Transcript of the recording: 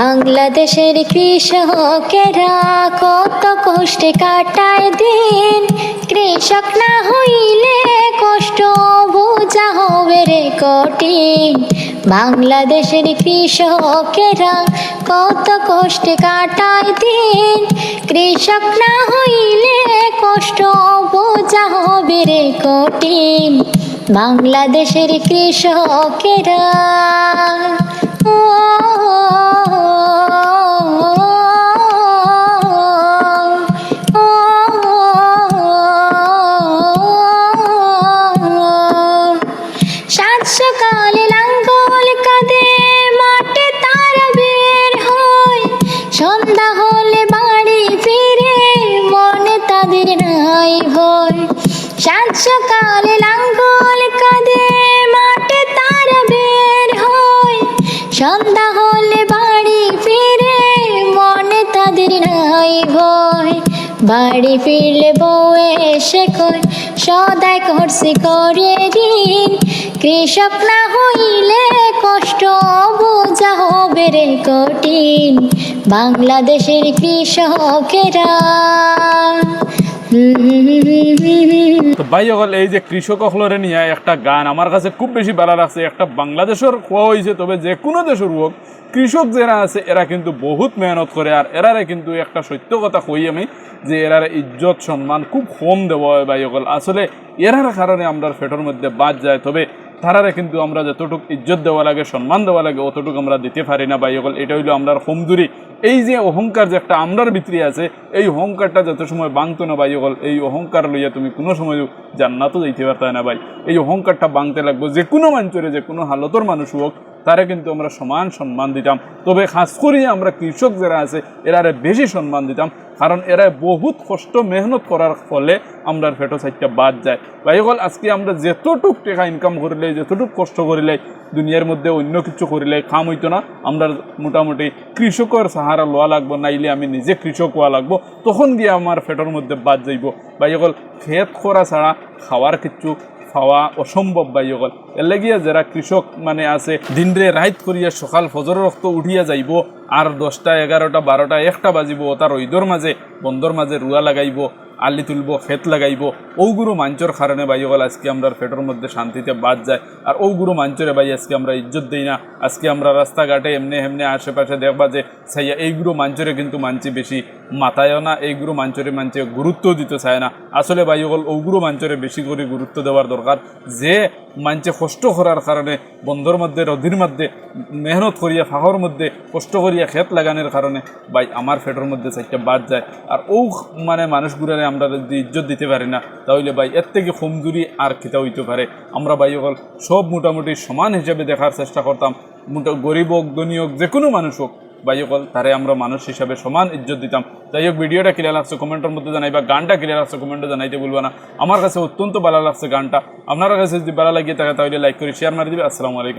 বাংলাদেশের কৃষকেরা কত কষ্টে কাটায় দিন। কৃষক না হইলে কষ্ট বোঝা হবে রে কঠিন। বাংলাদেশের কৃষকেরা কত কষ্টে কাটায় দিন। কৃষক না হইলে কষ্ট বোঝা হবে রে কঠিন। বাংলাদেশের কৃষকেরা সকালে লাঙ্গল কাঁদে মাঠে তারা বের হয়। সন্ধ্যা হলে বাড়ি ফিরে মনে তাদের নাই ভয়। বাড়ি ফিরলে বউ এসে কয়, সদাই করছে করে দিন। কৃষক না হইলে কষ্ট বোঝা হবে রে কঠিন। বাংলাদেশের কৃষকেরা তো ভাই সকল এই যে কৃষক হলরে নিয়ে একটা গান আমার কাছে খুব বেশি ভালো লাগছে। একটা বাংলাদেশের খোয়া হয়েছে তবে যে কোনো দেশের হোক, কৃষক যারা আছে, এরা কিন্তু বহুত মেহনত করে আর এরারে কিন্তু একটা সত্য কথা কই আমি যে এরার ইজ্জত, সম্মান খুব কম দেওয়া ভাই সকল আসলে এরার কারণে আমরা ফেটোর মধ্যে বাদ যায়। তবে তারারে কিন্তু আমরা যতটুকু ইজ্জত দেওয়া লাগে, সম্মান দেওয়া লাগে, অতটুকু আমরা দিতে পারি না বা সকল। এটা হইল আমরা হোমদুরি। এই যে অহংকার যে একটা আমরার ভিতরে আছে, এই অহংকারটা যত সময় বাংতো না ভাই সকল, এই অহংকার লইয়া তুমি কোনো সময় জান্নাতও যাইতে পারতা না ভাই। এই অহংকারটা বাংতে লাগবো যে কোনো মানুষের যে কোনো হালতর মানুষ হোক তারা কিন্তু আমরা সমান সম্মান দিতাম। তবে খাস করিয়ে আমরা কৃষক যারা আছে, এরারে বেশি সম্মান দিতাম। কারণ এরা বহুত কষ্ট মেহনত করার ফলে আমরা ফেটো সাইডটা বাদ যায়। ভাই সকল, আজকে আমরা যতটুক টাকা ইনকাম করিলে, যতটুক কষ্ট করিলে, দুনিয়ার মধ্যে অন্য কিছু করিলে কাম হইতো না। আমরা মোটামুটি কৃষকের সাহারা লওয়া লাগবো, নাইলে আমি নিজে কৃষক হওয়া লাগবো। তখন গিয়ে আমার ফেটোর মধ্যে বাদ যাইব। ভাই সকল, খেত করা ছাড়া খাওয়ার কিচ্ছু খাওয়া অসম্ভব বাই অকল। এর লাগিয়া যারা কৃষক মানে আছে, দিনরে রাইত করিয়া সকাল ফজর রক্ত উঠিয়া যাইব, আর দশটা, এগারোটা, বারোটা, একটা বাজিব তার ঐদর মাঝে বন্দর মাঝে রুয়া লাগাইব, আলি তুলব খেত লাগাইব। ওগুরু মাঞ্চর কারণে ভাই হল আজকে আমরা ফেটোর মধ্যে শান্তিতে বাদ যায়। আর ওগুরু মাঞ্চরে ভাই আজকে আমরা ইজ্জত দিই না। আজকে আমরা রাস্তাঘাটে এমনি এমনি আশেপাশে দেখবা যে সাইয়া এইগুলো মাঞ্চরে কিন্তু মানছি বেশি। মাথায়ও না এইগুলো মাঞ্চরে মানছে গুরুত্ব দিতে চায় না। আসলে ভাই হল ওগুলো মাঞ্চরে বেশি করে গুরুত্ব দেওয়ার দরকার। যে মানছে কষ্ট করার কারণে বন্ধর মধ্যে রদির মধ্যে, মেহনত করিয়া ফাঁকর মধ্যে কষ্ট করিয়া ক্ষেত লাগানোর কারণে ভাই আমার ফেটোর মধ্যে চারটা বাদ যায়। আর ও মানে মানুষগুলারে আমরা যদি ইজ্জত দিতে পারি না, তাহলে ভাই এর থেকে কমজুরি আর খিতা হইতে পারে। আমরা ভাই সকল সব মোটামুটি সমান হিসাবে দেখার চেষ্টা করতাম। মোটা গরিব হোক ধনী হোক যে কোনো মানুষ হোক ভাই সকল তারে আমরা মানুষ হিসাবে সমান ইজ্জত দিতাম। যাই হোক, ভিডিওটা ক্লিয়ার লাগছে, কমেন্টের মধ্যে জানাইবা, গানটা ক্লিয়ার লাগছে, কমেন্টে জানাইতে বলব না। আমার কাছে অত্যন্ত ভালো লাগছে গানটা। আপনার কাছে যদি ভালো লাগিয়ে থাকে তাহলে লাইক করে শেয়ার মারি দিবে। আসসালামু আলাইকুম।